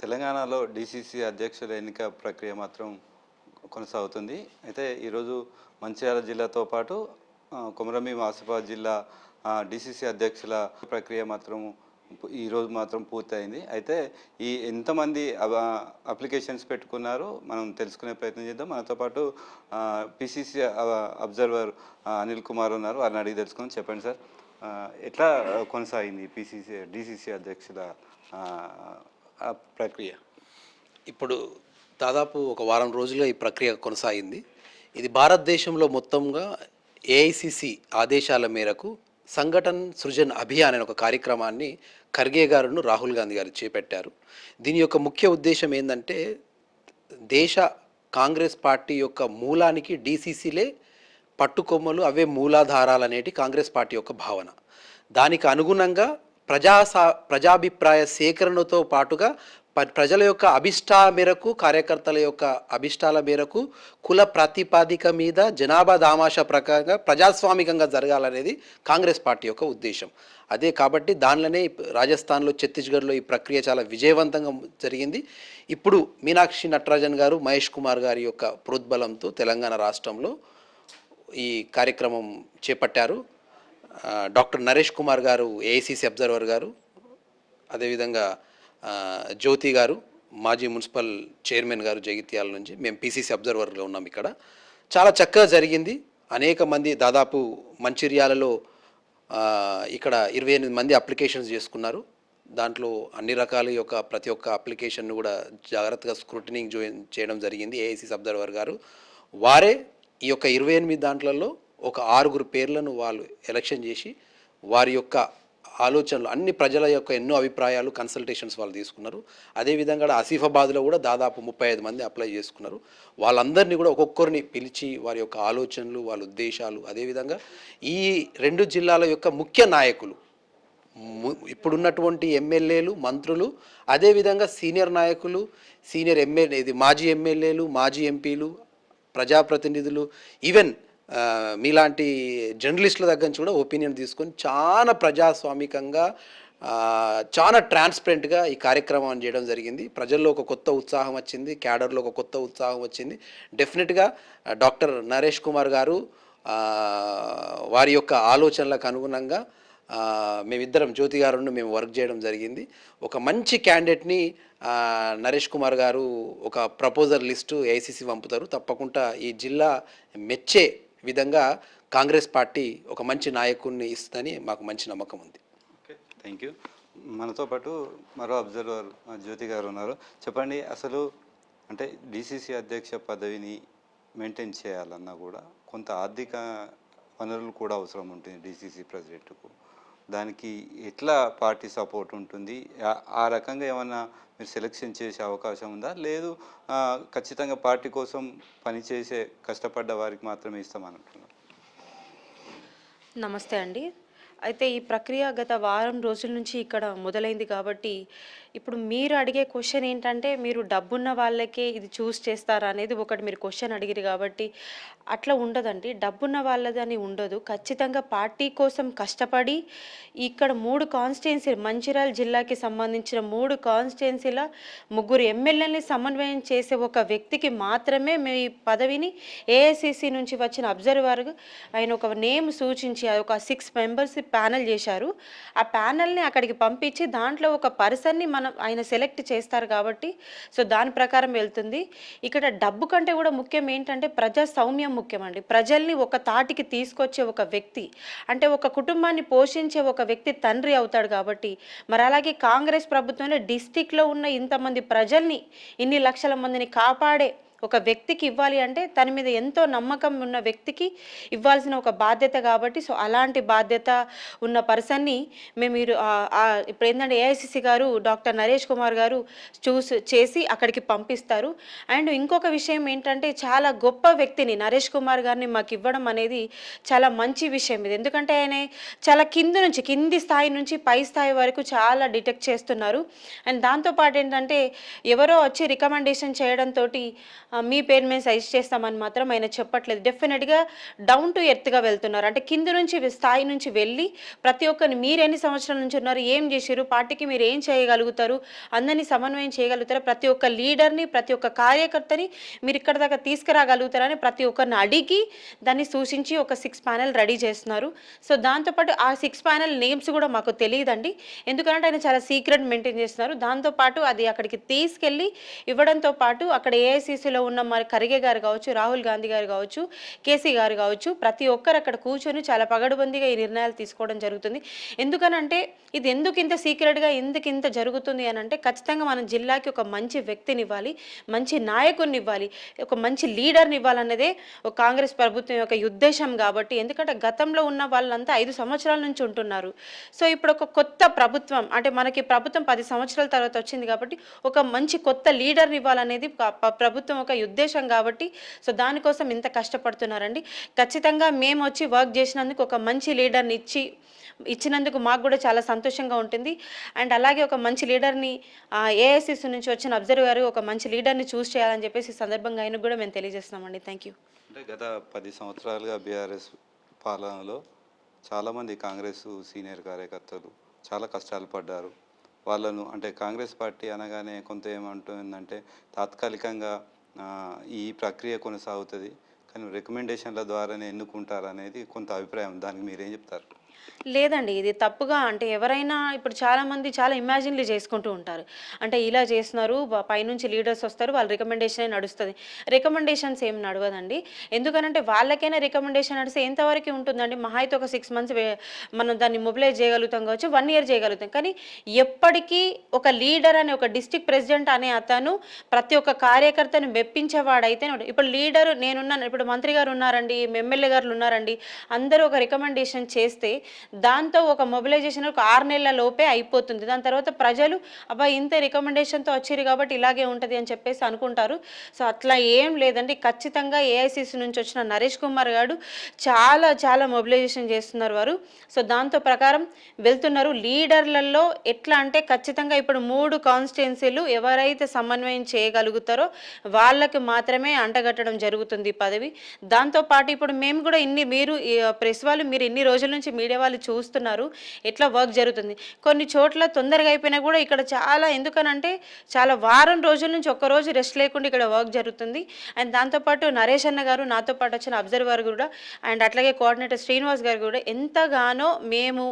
తెలంగాణలో డీసీసీ అధ్యక్షుల ఎన్నిక ప్రక్రియ మాత్రం కొనసాగుతుంది. అయితే ఈరోజు మంచిర్యాల జిల్లాతో పాటు కొమరమి కొమరంభీం ఆసిఫాబాద్ జిల్లా డీసీసీ అధ్యక్షుల ప్రక్రియ మాత్రం ఈరోజు మాత్రం పూర్తయింది. అయితే ఈ ఎంతమంది అవ- అప్లికేషన్స్ పెట్టుకున్నారో మనం తెలుసుకునే ప్రయత్నం చేద్దాం. మనతో పాటు పిసిసి అబ్జర్వర్ అనిల్ కుమార్ ఉన్నారు. వారిని అడిగి తెలుసుకుని చెప్పండి సార్. ఎట్లా కొనసాగింది పిసిసి డిసిసి అధ్యక్షుల ఆ, ప్రక్రియ? ఇప్పుడు దాదాపు ఒక వారం రోజులుగా ఈ ప్రక్రియ కొనసాగింది. ఇది భారతదేశంలో మొత్తంగా ఏఐసిసి ఆదేశాల మేరకు సంఘటన్ సృజన్ అభియాన్ అనే ఒక కార్యక్రమాన్ని ఖర్గే గారును రాహుల్ గాంధీ గారు చేపట్టారు. దీని యొక్క ముఖ్య ఉద్దేశం ఏంటంటే దేశ కాంగ్రెస్ పార్టీ యొక్క మూలానికి డీసీసీలే పట్టుకొమ్మలు అవే మూలాధారాలు అనేటి కాంగ్రెస్ పార్టీ యొక్క భావన. దానికి అనుగుణంగా ప్రజా సా- ప్రజాభిప్రాయ సేకరణతో పాటుగా ప- ప్రజల యొక్క అభిష్టా మేరకు కార్యకర్తల యొక్క అభిష్టాల మేరకు కుల ప్రాతిపాదిక మీద జనాభా దామాషా ప్రకారంగా ప్రజాస్వామికంగా జరగాలనేది కాంగ్రెస్ పార్టీ యొక్క ఉద్దేశం. అదే కాబట్టి దానిలోనే రాజస్థాన్లో ఛత్తీస్గఢ్లో ఈ ప్రక్రియ చాలా విజయవంతంగా జరిగింది. ఇప్పుడు మీనాక్షి నటరాజన్ గారు మహేష్ కుమార్ గారి యొక్క ప్రోద్బలంతో తెలంగాణ రాష్ట్రంలో ఈ కార్యక్రమం చేపట్టారు. డాక్టర్ నరేష్ కుమార్ గారు ఏఐసిసి అబ్జర్వర్ గారు అదేవిధంగా జ్యోతి గారు మాజీ మున్సిపల్ చైర్మన్ గారు జగిత్యాల నుంచి మేము పీసీసీ అబ్జర్వర్గా ఉన్నాం ఇక్కడ. చాలా చక్కగా జరిగింది. అనేక మంది దాదాపు మంచిర్యాలలో ఇక్కడ ఇరవై ఎనిమిది మంది అప్లికేషన్స్ చేసుకున్నారు. దాంట్లో అన్ని రకాల యొక్క ప్రతి ఒక్క అప్లికేషన్ను కూడా జాగ్రత్తగా స్క్రూటనింగ్ జాయిన్ చేయడం జరిగింది ఏఐసిసి అబ్జర్వర్ గారు. వారే ఈ యొక్క ఇరవై ఎనిమిది దాంట్లలో ఒక ఆరుగురు పేర్లను వాళ్ళు ఎలక్షన్ చేసి వారి యొక్క ఆలోచనలు అన్ని ప్రజల యొక్క ఎన్నో అభిప్రాయాలు కన్సల్టేషన్స్ వాళ్ళు తీసుకున్నారు. అదేవిధంగా ఆసిఫాబాద్లో కూడా దాదాపు ముప్పై ఐదు మంది అప్లై చేసుకున్నారు. వాళ్ళందరినీ కూడా ఒక్కొక్కరిని పిలిచి వారి యొక్క ఆలోచనలు వాళ్ళ ఉద్దేశాలు అదేవిధంగా ఈ రెండు జిల్లాల యొక్క ముఖ్య నాయకులు ఇప్పుడున్నటువంటి ఎమ్మెల్యేలు మంత్రులు అదేవిధంగా సీనియర్ నాయకులు సీనియర్ ఎమ్మెల్యే ఇది మాజీ ఎమ్మెల్యేలు మాజీ ఎంపీలు ప్రజాప్రతినిధులు ఈవెన్ మీలాంటి జర్నలిస్టుల దగ్గర నుంచి కూడా ఒపీనియన్ తీసుకొని చాలా ప్రజాస్వామికంగా చాలా ట్రాన్స్పరెంట్గా ఈ కార్యక్రమం చేయడం జరిగింది. ప్రజల్లో ఒక కొత్త ఉత్సాహం వచ్చింది క్యాడర్లో ఒక కొత్త ఉత్సాహం వచ్చింది. డెఫినెట్గా డాక్టర్ నరేష్ కుమార్ గారు వారి యొక్క ఆలోచనలకు అనుగుణంగా మేమిద్దరం జ్యోతి గారు మేము వర్క్ చేయడం జరిగింది. ఒక మంచి క్యాండిడేట్ని నరేష్ కుమార్ గారు ఒక ప్రపోజల్ లిస్టు ఏఐసిసి పంపుతారు. తప్పకుండా ఈ జిల్లా మెచ్చే విధంగా కాంగ్రెస్ పార్టీ ఒక మంచి నాయకుడిని ఇస్తుందని మాకు మంచి నమ్మకం ఉంది. ఓకే థ్యాంక్ యూ మనతో పాటు మరో అబ్జర్వర్ జ్యోతి గారు ఉన్నారు. చెప్పండి అసలు అంటే డిసిసి అధ్యక్ష పదవిని మెయింటైన్ చేయాలన్నా కూడా కొంత ఆర్థిక వనరులు కూడా అవసరం ఉంటుంది డిసిసి ప్రెసిడెంట్కు. దానికి ఎట్లా పార్టీ సపోర్ట్ ఉంటుంది? ఆ- రకంగా ఏమన్నా మీరు సెలెక్షన్ చేసే అవకాశం ఉందా? లేదు ఖచ్చితంగా పార్టీ కోసం పనిచేసే కష్టపడ్డ వారికి మాత్రమే ఇస్తామని నమస్తే అండి. అయితే ఈ ప్రక్రియ గత వారం రోజుల నుంచి ఇక్కడ మొదలైంది కాబట్టి ఇప్పుడు మీరు అడిగే క్వశ్చన్ ఏంటంటే మీరు డబ్బున్న వాళ్ళకే ఇది చూస్ చేస్తారా అనేది ఒకటి మీరు క్వశ్చన్ అడిగిరు కాబట్టి అట్లా ఉండదండి. డబ్బున్న వాళ్ళదని ఉండదు. ఖచ్చితంగా పార్టీ కోసం కష్టపడి ఇక్కడ మూడు కాన్స్టిట్యున్సీ మంచిర్యాల జిల్లాకి సంబంధించిన మూడు కాన్స్టిట్యున్సీల ముగ్గురు ఎమ్మెల్యేలని సమన్వయం చేసే ఒక వ్యక్తికి మాత్రమే మీ పదవిని ఏఐసిసి నుంచి వచ్చిన అబ్జర్వర్ ఆయన ఒక నేమ్ సూచించి అది ఒక సిక్స్ మెంబర్స్ ప్యానెల్ చేశారు. ఆ ప్యానెల్ని అక్కడికి పంపించి దాంట్లో ఒక పర్సన్ని మనం ఆయన సెలెక్ట్ చేస్తారు కాబట్టి సో దాని ప్రకారం వెళ్తుంది. ఇక్కడ డబ్బు కంటే కూడా ముఖ్యం ఏంటంటే ప్రజా సౌమ్యం ముఖ్యమండి ప్రజల్ని ఒక తాటికి తీసుకొచ్చే ఒక వ్యక్తి అంటే ఒక కుటుంబాన్ని పోషించే ఒక వ్యక్తి తండ్రి అవుతాడు కాబట్టి మరి అలాగే కాంగ్రెస్ ప్రభుత్వంలో డిస్టిక్లో ఉన్న ఇంతమంది ప్రజల్ని ఇన్ని లక్షల మందిని కాపాడే ఒక వ్యక్తికి ఇవ్వాలి అంటే తన మీద ఎంతో నమ్మకం ఉన్న వ్యక్తికి ఇవ్వాల్సిన ఒక బాధ్యత కాబట్టి సో అలాంటి బాధ్యత ఉన్న పర్సన్ని మేము మీరు ఇప్పుడు ఏంటంటే ఏఐసిసి గారు డాక్టర్ నరేష్ కుమార్ గారు చూస్ చేసి అక్కడికి పంపిస్తారు. అండ్ ఇంకొక విషయం ఏంటంటే చాలా గొప్ప వ్యక్తిని నరేష్ కుమార్ గారిని మాకు ఇవ్వడం అనేది చాలా మంచి విషయం ఇది. ఎందుకంటే ఆయన చాలా కింద నుంచి కింది స్థాయి నుంచి పై స్థాయి వరకు చాలా డిటెక్ట్ చేస్తున్నారు. అండ్ దాంతోపాటు ఏంటంటే ఎవరో వచ్చి రికమెండేషన్ చేయడంతో మీ పేరు మేము సజెస్ట్ చేస్తామని మాత్రం ఆయన చెప్పట్లేదు. డెఫినెట్గా డౌన్ టు ఎర్త్గా వెళ్తున్నారు. అంటే కింద నుంచి స్థాయి నుంచి వెళ్ళి ప్రతి ఒక్కరిని మీరు ఎన్ని సంవత్సరాల నుంచి ఉన్నారు ఏం చేశారు పార్టీకి మీరు ఏం చేయగలుగుతారు అందరినీ సమన్వయం చేయగలుగుతారు ప్రతి ఒక్క లీడర్ని ప్రతి ఒక్క కార్యకర్తని మీరు ఇక్కడ దాకా తీసుకురాగలుగుతారని ప్రతి ఒక్కరిని అడిగి దాన్ని సూచించి ఒక సిక్స్ ప్యానెల్ రెడీ చేస్తున్నారు. సో దాంతోపాటు ఆ సిక్స్ ప్యానెల్ నేమ్స్ కూడా మాకు తెలియదండి. ఎందుకంటే ఆయన చాలా సీక్రెట్ మెయింటైన్ చేస్తున్నారు. దాంతోపాటు అది అక్కడికి తీసుకెళ్ళి ఇవ్వడంతో పాటు అక్కడ ఏఐసీసీలో ఉన్న మరి ఖర్గే గారు కావచ్చు రాహుల్ గాంధీ గారు కావచ్చు కేసీ గారు కావచ్చు ప్రతి ఒక్కరు అక్కడ కూర్చొని చాలా పగడుబందిగా ఈ నిర్ణయాలు తీసుకోవడం జరుగుతుంది. ఎందుకనంటే ఇది ఎందుకు ఇంత సీక్రెట్గా ఎందుకు ఇంత జరుగుతుంది అని అంటే ఖచ్చితంగా మనం జిల్లాకి ఒక మంచి వ్యక్తిని ఇవ్వాలి మంచి నాయకుడిని ఇవ్వాలి ఒక మంచి లీడర్ని ఇవ్వాలన్నదే ఒక కాంగ్రెస్ ప్రభుత్వం యొక్క ఉద్దేశం కాబట్టి. ఎందుకంటే గతంలో ఉన్న వాళ్ళంతా ఐదు సంవత్సరాల నుంచి ఉంటున్నారు. సో ఇప్పుడు ఒక కొత్త ప్రభుత్వం అంటే మనకి ప్రభుత్వం పది సంవత్సరాల తర్వాత వచ్చింది కాబట్టి ఒక మంచి కొత్త లీడర్ని ఇవ్వాలనేది ప్రభుత్వం ఒక ఉద్దేశం కాబట్టి సో దానికోసం ఇంత కష్టపడుతున్నారండి. ఖచ్చితంగా మేము వచ్చి వర్క్ చేసినందుకు ఒక మంచి లీడర్ని ఇచ్చి ఇచ్చినందుకు మాకు కూడా చాలా సంతోషంగా ఉంటుంది. అండ్ అలాగే ఒక మంచి లీడర్ని ఏఐసిసి నుంచి వచ్చిన అబ్జర్వ్ గారు ఒక మంచి లీడర్ని చూస్ చేయాలని చెప్పేసి సందర్భంగా ఆయన కూడా మేము తెలియజేస్తున్నామండి. Thank you. అంటే గత పది సంవత్సరాలుగా బీఆర్ఎస్ పాలనలో చాలామంది కాంగ్రెస్ సీనియర్ కార్యకర్తలు చాలా కష్టాలు పడ్డారు. వాళ్ళను అంటే కాంగ్రెస్ పార్టీ అనగానే కొంత ఏమంటుందంటే తాత్కాలికంగా ఈ ప్రక్రియ కొనసాగుతుంది. కానీ రికమెండేషన్ల ద్వారానే ఎన్నుకుంటారు అనేది కొంత అభిప్రాయం. దానికి మీరేం చెప్తారు? లేదండి ఇది తప్పుగా అంటే ఎవరైనా ఇప్పుడు చాలామంది చాలా ఇమాజిన్లు చేసుకుంటూ ఉంటారు. అంటే ఇలా చేస్తున్నారు బ- పైనుంచి లీడర్స్ వస్తారు వాళ్ళ రికమెండేషన్ నడుస్తుంది. రికమెండేషన్స్ ఏం నడవదండి. ఎందుకనంటే వాళ్ళకైనా రికమెండేషన్ నడిస్తే ఎంతవరకు ఉంటుందండి? మహా అయితే ఒక సిక్స్ మంత్స్ మనం దాన్ని మొబిలైజ్ చేయగలుగుతాం కావచ్చు వన్ ఇయర్ చేయగలుగుతాం. కానీ ఎప్పటికీ ఒక లీడర్ అనే ఒక డిస్టిక్ ప్రెసిడెంట్ అనే అతను ప్రతి ఒక్క కార్యకర్తను మెప్పించేవాడైతే ఇప్పుడు లీడర్ నేనున్నాను ఇప్పుడు మంత్రి గారు ఉన్నారండి ఎమ్మెల్యే గారు ఉన్నారండి అందరూ ఒక రికమెండేషన్ చేస్తే దాంతో ఒక మొబిలైజేషన్ ఒక ఆరు నెలల లోపే అయిపోతుంది. దాని తర్వాత ప్రజలు అబ్బా ఇంత రికమెండేషన్తో వచ్చారు కాబట్టి ఇలాగే ఉంటుంది అని చెప్పేసి అనుకుంటారు. సో అట్లా ఏం లేదండి. ఖచ్చితంగా ఏఐసిసి నుంచి వచ్చిన నరేష్ కుమార్ గారు చాలా చాలా మొబిలైజేషన్ చేస్తున్నారు వారు. సో దాంతో ప్రకారం వెళ్తున్నారు. లీడర్లలో ఎట్లా అంటే ఖచ్చితంగా ఇప్పుడు మూడు కాన్స్టిట్యున్సీలు ఎవరైతే సమన్వయం చేయగలుగుతారో వాళ్ళకి మాత్రమే అంటగట్టడం జరుగుతుంది పదవి. దాంతోపాటు ఇప్పుడు మేము కూడా ఇన్ని మీరు ప్రెస్ వాళ్ళు మీరు ఇన్ని రోజుల నుంచి మీడియా వాళ్ళు చూస్తున్నారు. ఎట్లా వర్క్ జరుగుతుంది. కొన్ని చోట్ల తొందరగా అయిపోయినా కూడా ఇక్కడ చాలా ఎందుకనంటే చాలా వారం రోజుల నుంచి ఒక్క రోజు రెస్ట్ లేకుండా ఇక్కడ వర్క్ జరుగుతుంది. అండ్ దాంతోపాటు నరేష్ అన్న గారు నాతో పాటు వచ్చిన అబ్జర్వర్ కూడా అండ్ అట్లాగే కోఆర్డినేటర్ శ్రీనివాస్ గారు కూడా ఎంతగానో మేము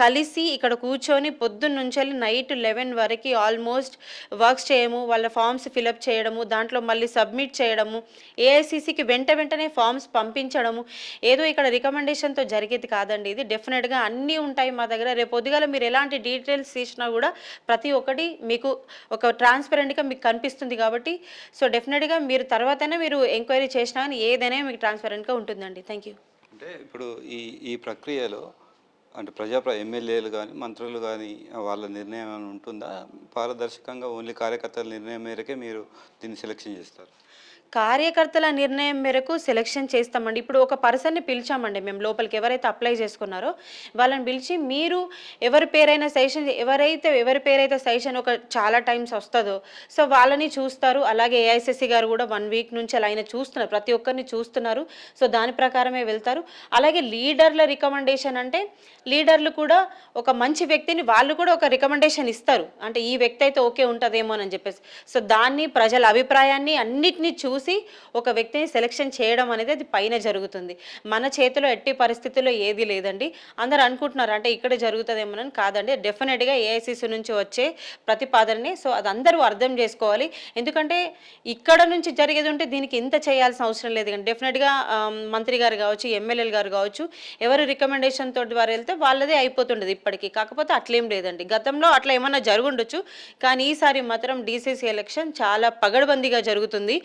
కలిసి ఇక్కడ కూర్చొని పొద్దున్న నుంచి వెళ్ళి నైట్ లెవెన్ వరకు ఆల్మోస్ట్ వర్క్స్ చేయము వాళ్ళ ఫామ్స్ ఫిలప్ చేయడము దాంట్లో మళ్ళీ సబ్మిట్ చేయడము ఏఐసిసికి వెంట వెంటనే ఫామ్స్ పంపించడము ఏదో ఇక్కడ రికమెండేషన్తో జరిగేది కాదండి. ఇది డెఫినెట్గా అన్నీ ఉంటాయి మా దగ్గర. రేపు పొద్దుగాల మీరు ఎలాంటి డీటెయిల్స్ తీసినా కూడా ప్రతి ఒక్కటి మీకు ఒక ట్రాన్స్పరెంట్గా మీకు కనిపిస్తుంది కాబట్టి సో డెఫినెట్గా మీరు తర్వాతనే మీరు ఎంక్వైరీ చేసినా కానీ ఏదైనా మీకు ట్రాన్స్పరెంట్గా ఉంటుందండి. Thank you. అంటే ఇప్పుడు ఈ ఈ ప్రక్రియలో అంటే ప్రజా ఎమ్మెల్యేలు కానీ మంత్రులు కానీ వాళ్ళ నిర్ణయం ఏమైనా ఉంటుందా? పారదర్శకంగా ఓన్లీ కార్యకర్తల నిర్ణయం మేరకే మీరు దీన్ని సెలెక్షన్ చేస్తారు. కార్యకర్తల నిర్ణయం మేరకు సెలెక్షన్ చేస్తామండి. ఇప్పుడు ఒక పర్సన్ని పిలిచామండి మేము లోపలికి ఎవరైతే అప్లై చేసుకున్నారో వాళ్ళని పిలిచి మీరు ఎవరి పేరైనా సెషన్ ఎవరైతే ఎవరి పేరైతే సెషన్ ఒక చాలా టైమ్స్ వస్తుందో సో వాళ్ళని చూస్తారు. అలాగే ఏఐసిసి గారు కూడా వన్ వీక్ నుంచి అలా ఆయన చూస్తున్నారు. ప్రతి ఒక్కరిని చూస్తున్నారు. సో దాని ప్రకారమే వెళ్తారు. అలాగే లీడర్ల రికమెండేషన్ అంటే లీడర్లు కూడా ఒక మంచి వ్యక్తిని వాళ్ళు కూడా ఒక రికమెండేషన్ ఇస్తారు. అంటే ఈ వ్యక్తి అయితే ఓకే ఉంటుందేమో అని చెప్పేసి. సో దాన్ని ప్రజల అభిప్రాయాన్ని అన్నిటినీ చూసి ఒక వ్యక్తిని సెలెక్షన్ చేయడం అనేది అది పైన జరుగుతుంది. మన చేతిలో ఎట్టి పరిస్థితుల్లో ఏది లేదండి. అందరు అనుకుంటున్నారు అంటే ఇక్కడ జరుగుతుందేమోనని కాదండి. డెఫినెట్గా ఏఐసిసి నుంచి వచ్చే ప్రతిపాదనని సో అది అందరూ అర్థం చేసుకోవాలి. ఎందుకంటే ఇక్కడ నుంచి జరిగేది ఉంటే దీనికి ఇంత చేయాల్సిన అవసరం లేదు కానీ డెఫినెట్గా మంత్రి గారు కావచ్చు ఎమ్మెల్యేలు గారు కావచ్చు ఎవరు రికమెండేషన్ తోటి వారు వెళ్తే వాళ్ళదే అయిపోతుండేది ఇప్పటికీ. కాకపోతే అట్లేం లేదండి. గతంలో అట్లా ఏమన్నా జరుగుండొచ్చు కానీ ఈసారి మాత్రం డీసీసీ ఎలక్షన్ చాలా పగడబందీగా జరుగుతుంది.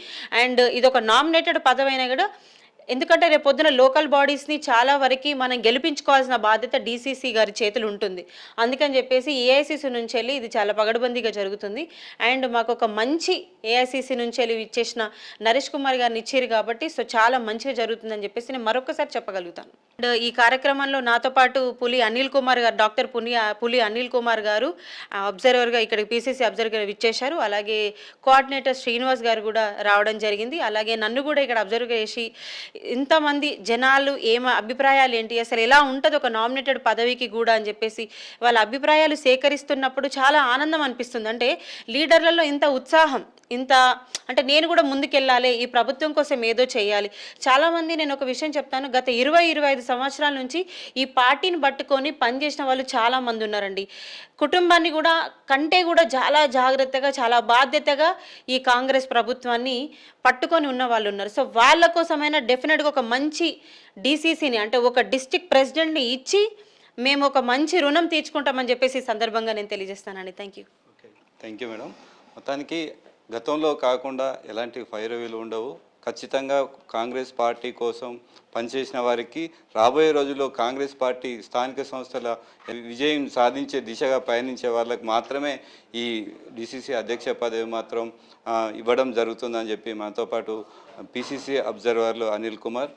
అండ్ ఇది ఒక నామినేటెడ్ పదవైనా కూడా ఎందుకంటే రేపు పొద్దున లోకల్ బాడీస్ని చాలా వరకు మనం గెలిపించుకోవాల్సిన బాధ్యత డీసీసీ గారి చేతులు ఉంటుంది. అందుకని చెప్పేసి ఏఐసీసీ నుంచి వెళ్ళి ఇది చాలా పగడబందీగా జరుగుతుంది. అండ్ మాకు ఒక మంచి ఏఐసీసీ నుంచి వెళ్ళి ఇచ్చేసిన నరేష్ కుమార్ గారిని ఇచ్చారు కాబట్టి సో చాలా మంచిగా జరుగుతుందని చెప్పేసి నేను మరొకసారి చెప్పగలుగుతాను. అండ్ ఈ కార్యక్రమంలో నాతో పాటు పులి అనిల్ కుమార్ గారు డాక్టర్ పుని పులి అనిల్ కుమార్ గారు అబ్జర్వర్గా ఇక్కడ పీసీసీ అబ్జర్వర్గా ఇచ్చేశారు అలాగే కోఆర్డినేటర్ శ్రీనివాస్ గారు కూడా రావడం జరిగింది. అలాగే నన్ను కూడా ఇక్కడ అబ్జర్వ్ చేసి ఇంతమంది జనాలు ఏమ అభిప్రాయాలు ఏంటి? అసలు ఎలా ఉంటుంది ఒక నామినేటెడ్ పదవికి కూడా అని చెప్పేసి వాళ్ళ అభిప్రాయాలు సేకరిస్తున్నప్పుడు చాలా ఆనందం అనిపిస్తుంది. అంటే లీడర్లలో ఇంత ఉత్సాహం ఇంత అంటే నేను కూడా ముందుకెళ్ళాలి ఈ ప్రభుత్వం కోసం ఏదో చేయాలి. చాలామంది నేను ఒక విషయం చెప్తాను గత ఇరవై ఇరవై ఐదు సంవత్సరాల నుంచి ఈ పార్టీని పట్టుకొని పనిచేసిన వాళ్ళు చాలా మంది ఉన్నారండి. కుటుంబాన్ని కూడా కంటే కూడా చాలా జాగ్రత్తగా చాలా బాధ్యతగా ఈ కాంగ్రెస్ ప్రభుత్వాన్ని పట్టుకొని ఉన్న వాళ్ళు ఉన్నారు. సో వాళ్ళ కోసమైనా డెఫినెట్గా ఒక మంచి డీసీసీని అంటే ఒక డిస్టిక్ ప్రెసిడెంట్ని ఇచ్చి మేము ఒక మంచి రుణం తీర్చుకుంటామని చెప్పేసి ఈ సందర్భంగా నేను తెలియజేస్తానండి. Thank you. Thank you madam. మొత్తానికి గతంలో కాకుండా ఎలాంటి ఫైరవీలు ఉండవు. ఖచ్చితంగా కాంగ్రెస్ పార్టీ కోసం పనిచేసిన వారికి రాబోయే రోజుల్లో కాంగ్రెస్ పార్టీ స్థానిక సంస్థల విజయం సాధించే దిశగా పయనించే వాళ్ళకి మాత్రమే ఈ డిసిసి అధ్యక్ష పదవి మాత్రం ఇవ్వడం జరుగుతుందని చెప్పి మనతో పాటు పిసిసి అబ్జర్వర్లు అనిల్ కుమార్